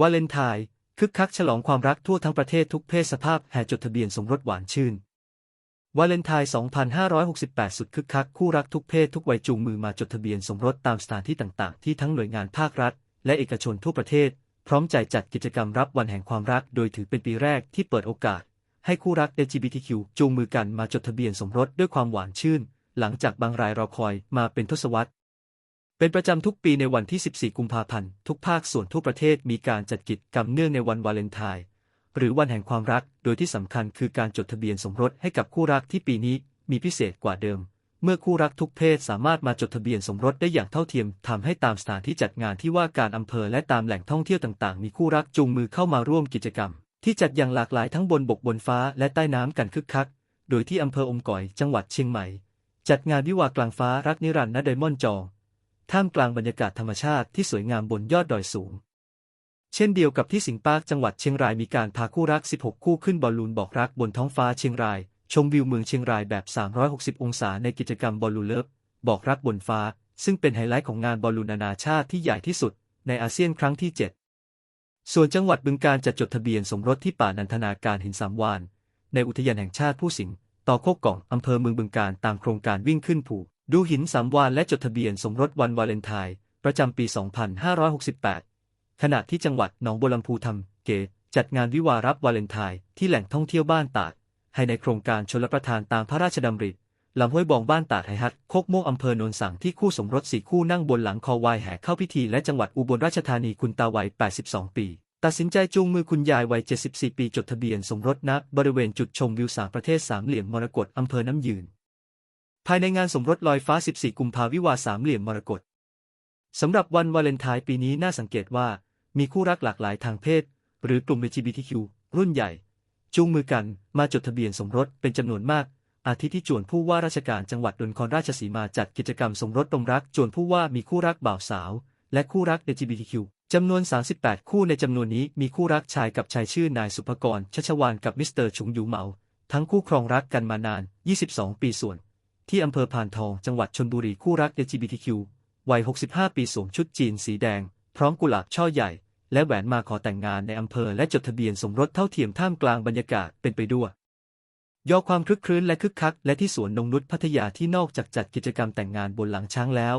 วาเลนไทน์คึกคักฉลองความรักทั่วทั้งประเทศทุกเพศสภาพแห่จดทะเบียนสมรสหวานชื่น วาเลนไทน์ 2568 สุดคึกคักคู่รักทุกเพศทุกวัยจูงมือมาจดทะเบียนสมรสตามสถานที่ต่างๆ ที่ทั้งหน่วยงานภาครัฐ และเอกชนทั่วประเทศ พร้อมใจจัดกิจกรรมรับวันแห่งความรัก โดยถือเป็นปีแรกที่เปิดโอกาส ให้คู่รัก LGBTQ จูงมือกันมาจดทะเบียนสมรสด้วยความหวานชื่น หลังจากบางรายรอคอยมาเป็นทศวรรษ เป็นประจำทุกปีในวันที่ 14 กุมภาพันธ์ ทุกภาคส่วนทั่วประเทศมีการจัดกิจกรรมเนื่องในวันวาเลนไทน์ หรือวันแห่งความรัก โดยที่สำคัญคือการจดทะเบียนสมรสให้กับคู่รักที่ปีนี้มีพิเศษกว่าเดิม เมื่อคู่รักทุกเพศสามารถมาจดทะเบียนสมรสได้อย่างเท่าเทียมทำให้ตามสถานที่จัดงานที่ว่าการอำเภอและตามแหล่งท่องเที่ยวต่างๆ มีคู่รักจูงมือเข้ามาร่วมกิจกรรม ที่จัดอย่างหลากหลายทั้งบนบกบนฟ้าและใต้น้ำกันคึกคัก โดยที่อำเภออมก่อยจังหวัดเชียงใหม่ จัดงานวิวากลางฟ้ารักนิรันดร์ณไดมอนด์จอง ท่ามกลางบรรยากาศธรรมชาติที่สวยงามบนยอดดอยสูง เช่นเดียวกับที่สิงห์ปาร์คจังหวัดเชียงรายมีการพาคู่รัก 16 คู่ขึ้นบอลลูนบอกรักบนท้องฟ้าเชียงราย ชมวิวเมืองเชียงรายแบบ 360 องศาในกิจกรรมบอลลูนเลิฟบอกรักบนฟ้า ซึ่งเป็นไฮไลท์ของงานบอลลูนนานาชาติที่ใหญ่ที่สุด ในอาเซียนครั้งที่ 7 ส่วนจังหวัดบึงการจัดจดทะเบียนสมรสที่ป่านันทนาการหินสามวานในอุทยานแห่งชาติผู้สิงห์ต่อโคกก่องอำเภอเมืองบึงการตามโครงการวิ่งขึ้นภู ดูหินสามวานและจดทะเบียนสมรสวันวาเลนไทน์ประจำปี 2568 ขณะที่จังหวัดหนองบัวลำพูทำเกจัดงานวิวารับวาเลนไทน์ที่แหล่งท่องเที่ยวบ้านตาด ให้ในโครงการชลประทานตามพระราชดำริลำห้วยบองบ้านตาดไหฮัดโคกโมกอำเภอโนนสังที่คู่สมรสสี่คู่นั่งบนหลังคอวายแห่เข้าพิธีและจังหวัดอุบลราชธานีคุณตาวัย 82 ปี ตัดสินใจจูงมือคุณยายวัย 74 ปีจดทะเบียนสมรสณบริเวณจุดชมวิวสามประเทศสามเหลี่ยมมรกตอำเภอน้ำยืน ภายในงานสมรสลอยฟ้า 14 กุมภาวิวาสามเหลี่ยมมรกตสำหรับวันวาเลนไทน์ปีนี้น่าสังเกตว่า มีคู่รักหลากหลายทางเพศ หรือกลุ่ม LGBTQ รุ่นใหญ่ จูงมือกันมาจดทะเบียนสมรสเป็นจำนวนมาก อาทิตย์ที่จวนผู้ว่าราชการจังหวัดดนครราชสีมาจัดกิจกรรมสมรสตรงรัก จวนผู้ว่ามีคู่รักบ่าวสาว และคู่รัก LGBTQ จำนวน 38 คู่ในจำนวนนี้มีคู่รักชายกับชายชื่อนายสุภกรชัชวานกับมิสเตอร์ฉุงหยูเหมา ทั้งคู่ครองรักกันมานาน 22 ปีส่วน ที่อำเภอพานทองจังหวัดชนบุรีคู่รัก LGBTQ วัย 65 ปีสวมชุดจีนสีแดง พร้อมกุหลาบช่อใหญ่ และแหวนมาขอแต่งงานในอำเภอและจดทะเบียนสมรสเท่าเทียมท่ามกลางบรรยากาศเป็นไปด้วยย่อความคลึกครื้นและคึกคัก และที่สวนนงนุษพัทยาที่นอกจากจัดกิจกรรมแต่งงานบนหลังช้างแล้ว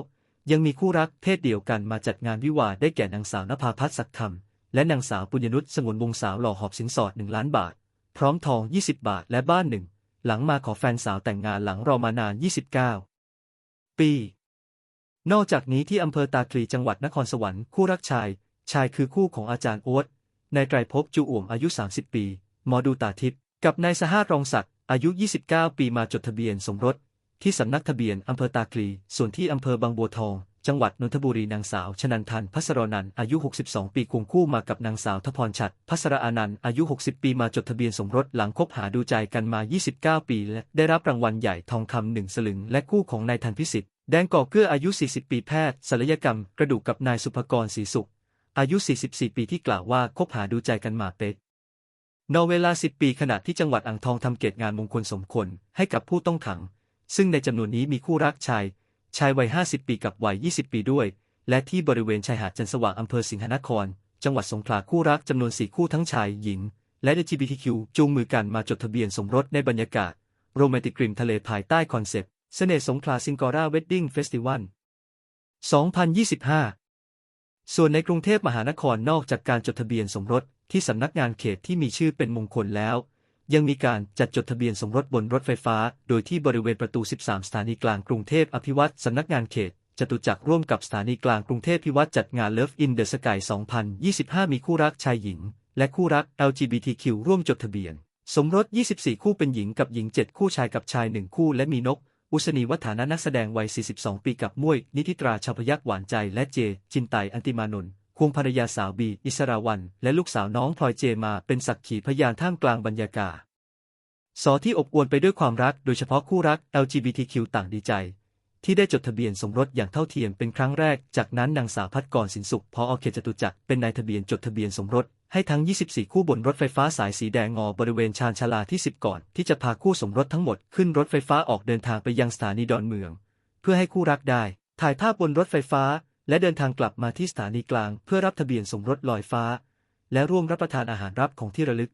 ยังมีคู่รักเพศเดียวกันมาจัดงานวิวาห์ได้แก่นางสาวนภาพัฒน์ศักดิ์คำและนางสาวปุญญนุชสงวนวงศ์สาวหล่อหอบสินสอดหนึ่งล้านบาท พร้อมทอง 20 บาทและบ้านหนึ่ง หลังมาขอแฟนสาวแต่งงานหลังรอมานาน 29 ปี นอกจากนี้ที่อำเภอตาคลีจังหวัดนครสวรรค์คู่รักชาย ชายคือคู่ของอาจารย์โอ๊ตนายไตรภพจูอ่วมอายุ 30 ปี หมอดูตาทิพย์กับนายสหารองศักดิ์อายุ 29 ปีมาจดทะเบียนสมรส ที่สำนักทะเบียนอำเภอตาคลี ส่วนที่อำเภอบางบัวทอง จังหวัดนนทบุรีนางสาวชนันทันพัสรนันอายุ 62 ปีควงคู่มากับนางสาวทพรชัดพัสรอานันท์อายุ 60 ปีมาจดทะเบียนสมรสหลังคบหาดูใจกันมา 29 ปีและได้รับรางวัลใหญ่ทองคำหนึ่งสลึง และคู่ของนายทันพิสิทธิ์แดงก่อเกื้ออายุ 40 ปีแพทย์ศัลยกรรม กระดูกกับนายสุภกรศรีสุข อายุ 44 ปีที่กล่าวว่าคบหาดูใจกันมาเป็นนอเวลา 10 ปีขณะที่จังหวัดอ่างทองทำเกตงานมงคลสมคนให้กับผู้ต้องขัง ซึ่งในจำนวนนี้มีคู่รักชาย ชายวัย 50 ปีกับวัย 20 ปีด้วย และที่บริเวณชายหาดจันสว่างอำเภอสิงหนคร จังหวัดสงขลาคู่รักจำนวน4คู่ทั้งชายหญิง และ LGBTQ จูงมือกันมาจดทะเบียนสมรสในบรรยากาศ โรแมนติกริมทะเลภายใต้คอนเซปต์เสน่ห์สงขลาซิงกอร่าเวดดิ้งเฟสติวัล 2025 ส่วนในกรุงเทพมหานครนอกจากการจดทะเบียนสมรสที่สำนักงานเขตที่มีชื่อเป็นมงคลแล้ว ยังมีการจัดจดทะเบียนสมรสบนรถไฟฟ้า โดยที่บริเวณประตู 13 สถานีกลางกรุงเทพอภิวัตสำนักงานเขตจตุจักรร่วมกับสถานีกลางกรุงเทพพิวัตรจัดงาน Love in the Sky 2025 มีคู่รักชายหญิง และคู่รัก LGBTQ ร่วมจดทะเบียน สมรส 24 คู่เป็นหญิงกับหญิง 7 คู่ชายกับชาย 1 คู่ และมีนก อุศนีวัฒนานักแสดงวัย 42 ปีกับมุ้ยนิธิตราชาวพยักหวานใจและเจ จินไตอันติมานนท์ ควงภรรยาสาวบี อิสราวัน และลูกสาวน้องพลอยเจมาเป็นสักขีพยานท่ามกลางบรรยากาศสอที่อบอวลไปด้วยความรักโดยเฉพาะคู่รัก LGBTQ ต่างดีใจ ที่ได้จดทะเบียนสมรสอย่างเท่าเทียมเป็นครั้งแรก จากนั้นนางสาวพัดกรสินสุขพออเขตจตุจักรเป็นนายทะเบียนจดทะเบียนสมรสให้ทั้ง 24 คู่บนรถไฟฟ้าสายสีแดงงอบริเวณชานชาลาที่ 10 ก่อน ที่จะพาคู่สมรสทั้งหมดขึ้นรถไฟฟ้าออกเดินทางไปยังสถานีดอนเมือง เพื่อให้คู่รักได้ ถ่ายภาพบนรถไฟฟ้า และเดินทางกลับมาที่สถานีกลางเพื่อรับทะเบียนสมรสลอยฟ้า และร่วมรับประทานอาหารรับของที่ระลึก